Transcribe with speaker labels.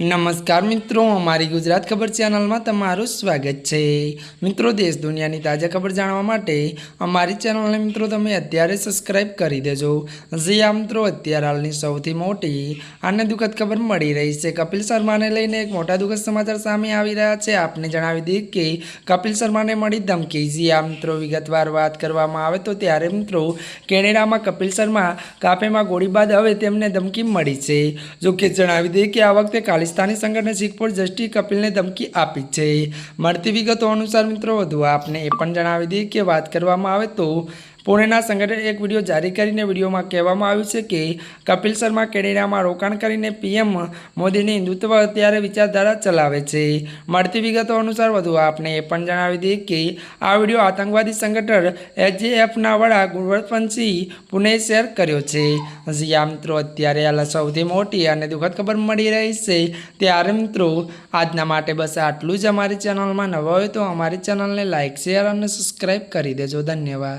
Speaker 1: નમસ્કાર મિત્રો, અમારી ગુજરાત ખબર ચેનલમાં તમારું સ્વાગત છે. મિત્રો, દેશ દુનિયાની તાજા ખબર જાણવા માટે અમારી ચેનલને મિત્રો તમે અત્યારે સબસ્ક્રાઈબ કરી દેજો. જે આ મિત્રો, અત્યારે હાલની સૌથી મોટી અને દુઃખદ ખબર મળી રહી છે. કપિલ શર્માને લઈને એક મોટા દુઃખદ સમાચાર સામે આવી રહ્યા છે. આપને જણાવી દઈએ કે કપિલ શર્માને મળી ધમકી. જે આ મિત્રો, વિગતવાર વાત કરવામાં આવે તો ત્યારે મિત્રો કેનેડામાં કપિલ શર્મા કાફેમાં ગોળી બાદ હવે તેમને ધમકી મળી છે. જો કે જણાવી દઈએ કે આ વખતે ખાલિસ્તાની સંગઠને શીખપોર જસ્ટિસ કપિલને ધમકી આપી છે. મળતી વિગતો અનુસાર મિત્રો, વધુ આપને એ પણ જણાવી દઈએ કે વાત કરવામાં આવે તો પુણેના સંગઠને એક વીડિયો જારી કરીને વિડીયોમાં કહેવામાં આવ્યું છે કે કપિલ શર્મા કેનેડામાં રોકાણ કરીને પીએમ મોદીની હિન્દુત્વ અત્યારે વિચારધારા ચલાવે છે. મળતી વિગતો અનુસાર વધુ આપને એ પણ જણાવી દઈએ કે આ વીડિયો આતંકવાદી સંગઠન એચજીએફના વડા ગુરવર્તપંતસિંહ પુણે શેર કર્યો છે. જ્યાં મિત્રો, અત્યારે આ સૌથી મોટી અને દુઃખદ ખબર મળી રહી છે ત્યારે મિત્રો, આજના માટે બસ આટલું જ અમારી ચેનલમાં નવા હોય તો અમારી ચેનલને લાઇક શેર અને સબસ્ક્રાઈબ કરી દેજો. ધન્યવાદ.